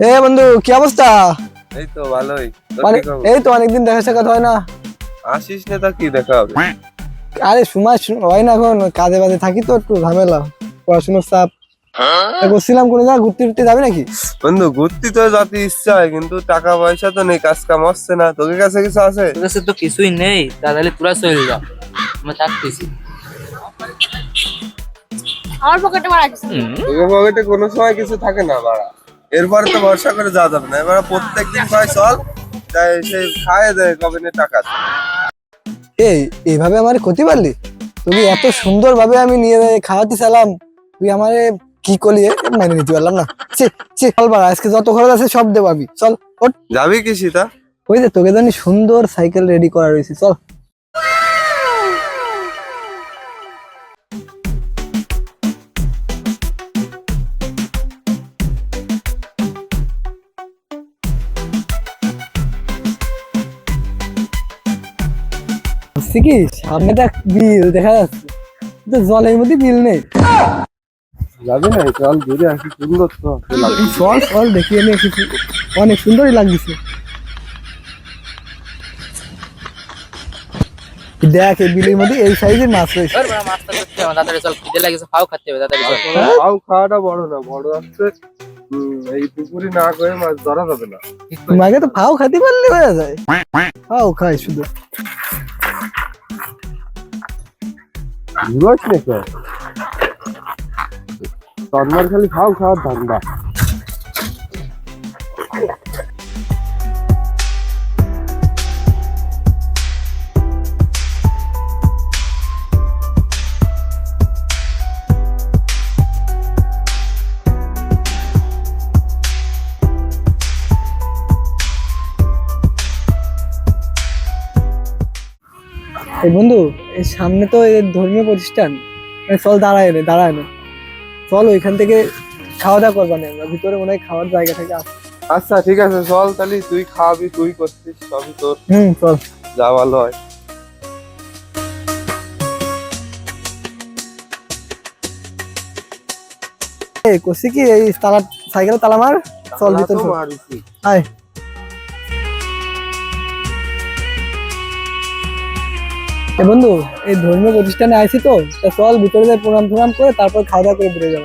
এ বন্ধু কি অবস্থা? এই তো ভালোই খবর? এই তো অনেকদিন দেখা সাক্ষাৎ হয় না। আসিস না তা কি দেখা হবে? আরে সময় হয় না এখন কাজে বাজে থাকি তো একটু ঝামেলা পড়াশোনার চাপ। বলছিলাম কোনো জায়গা ঘুরতে ঘুরতে যাবে নাকি? বন্ধু ঘুরতে তো যাতে ইচ্ছা হয় কিন্তু টাকা পয়সা তো নেই কাজ কাম হচ্ছে না। তোর কাছে কিছু আছে? তোর কাছে তো কিছুই নেই তাহলে তোরা চলে যা আমরা থাকতেছি। আমার পকেটে মারা গেছে। তোকে পকেটে কোনো সময় কিছু থাকে না বাড়া। এরপরে তো ভরসা করে যাওয়া যাবে না। এবার প্রত্যেকদিন কয় চল তাই সে খায় দেয় কবে টাকা এই এইভাবে আমার ক্ষতি পারলি? তুমি এত সুন্দর ভাবে আমি নিয়ে খাওয়াতে চালাম তুই আমারে কি করলি? মেনে নিতে পারলাম না। চে চে চল বাড়া আজকে যত খরচ আছে সব দেবো আমি। চল ওঠ। যাবি কি সীতা? ওই যে তোকে জানি সুন্দর সাইকেল রেডি করা রয়েছে চল। বুঝছি কি? সামনে একটা বিল দেখা যাচ্ছে। কিন্তু জলের মধ্যে বিল নেই। যাবি না চল ঘুরে আসি সুন্দর তো। ফল ফল দেখিয়ে নিয়ে এসেছি। অনেক সুন্দরই লাগছে। দেখ এই বিলের মধ্যে এই সাইজের মাছ রয়েছে। মাছটা করতে হবে তাড়াতাড়ি চল খিদে লাগেছে ফাও খাতে হবে তাড়াতাড়ি চল। খাওয়াটা বড় না বড় হচ্ছে এই পুকুরি না করে মাছ ধরা যাবে না। তোমাকে তো ফাও খাতে পারলে হয়ে যায়। ফাও খাই শুধু। ঘুরোস না কেন তন্মার খালি খাও খাওয়ার ধান্দা। এই বন্ধু এই সামনে তো এই ধর্মীয় প্রতিষ্ঠান। চল দাঁড়ায় না দাঁড়ায় না চল ওইখান থেকে খাওয়া দাওয়া করবা না আমরা। ভিতরে মনে হয় খাওয়ার জায়গা থেকে আছে আচ্ছা ঠিক আছে চল তাহলে তুই খাওয়াবি তুই করছিস সবই তোর। হুম চল। যা ভালো হয়। এই করছি কি এই তালা সাইকেলে তালা মার। চল ভিতরে। আয়। এ বন্ধু, এই ধর্মীয় প্রতিষ্ঠানে আইছি তো চল ভিতরে যাই প্রণাম প্রণাম করে তারপর খাওয়া দাওয়া করে বেরিয়ে যাব।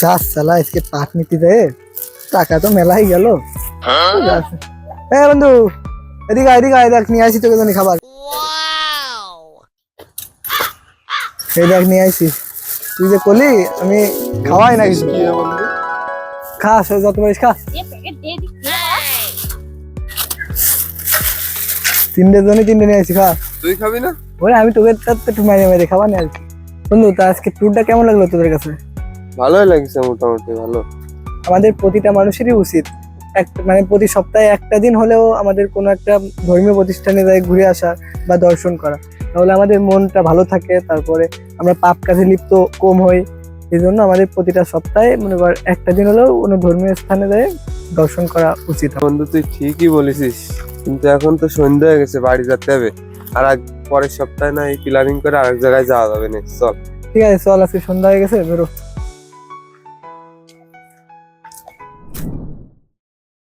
যা সালা আজকে পাট নিতে দেয় টাকা তো মেলাই গেল। হ্যাঁ বন্ধু এদিকে এদিকে আয়, দেখ নিয়ে আসি তোকে জন্য খাবার। এই দেখ নিয়ে আসি। তুই যে করলি আমি খাওয়াই না কিছু। কি রে খা সে যত পারিস খা। এ প্যাকেট দিয়ে দিচ্ছি তিনটে জন্য তিনটে নিয়ে আসি খা। তুই খাবি না? ওরে আমি তোকে তার একটু মেরে মেরে খাবার নিয়ে আসি। বন্ধু তা আজকে ট্যুরটা কেমন লাগল তোদের কাছে? ভালোই লাগছে মোটামুটি ভালো। আমাদের প্রতিটা মানুষেরই উচিত। এক মানে প্রতি সপ্তাহে একটা দিন হলেও আমাদের কোনো একটা ধর্মীয় প্রতিষ্ঠানে যাই ঘুরে আসা বা দর্শন করা। তাহলে আমাদের মনটা ভালো থাকে তারপরে আমরা পাপ কাজে লিপ্ত কম হই। এই জন্য আমাদের প্রতিটা সপ্তাহে মনে কর একটা দিন হলেও কোনো ধর্মীয় স্থানে যাই দর্শন করা উচিত বন্ধু তুই ঠিকই বলেছিস। কিন্তু এখন তো সন্ধ্যা হয়ে গেছে বাড়ি যেতে হবে। আর এক পরের সপ্তাহে না এই প্ল্যানিং করে আরেক জায়গায় যাওয়া যাবে না চল। ঠিক আছে চল আজকে সন্ধ্যা হয়ে গেছে বেরো।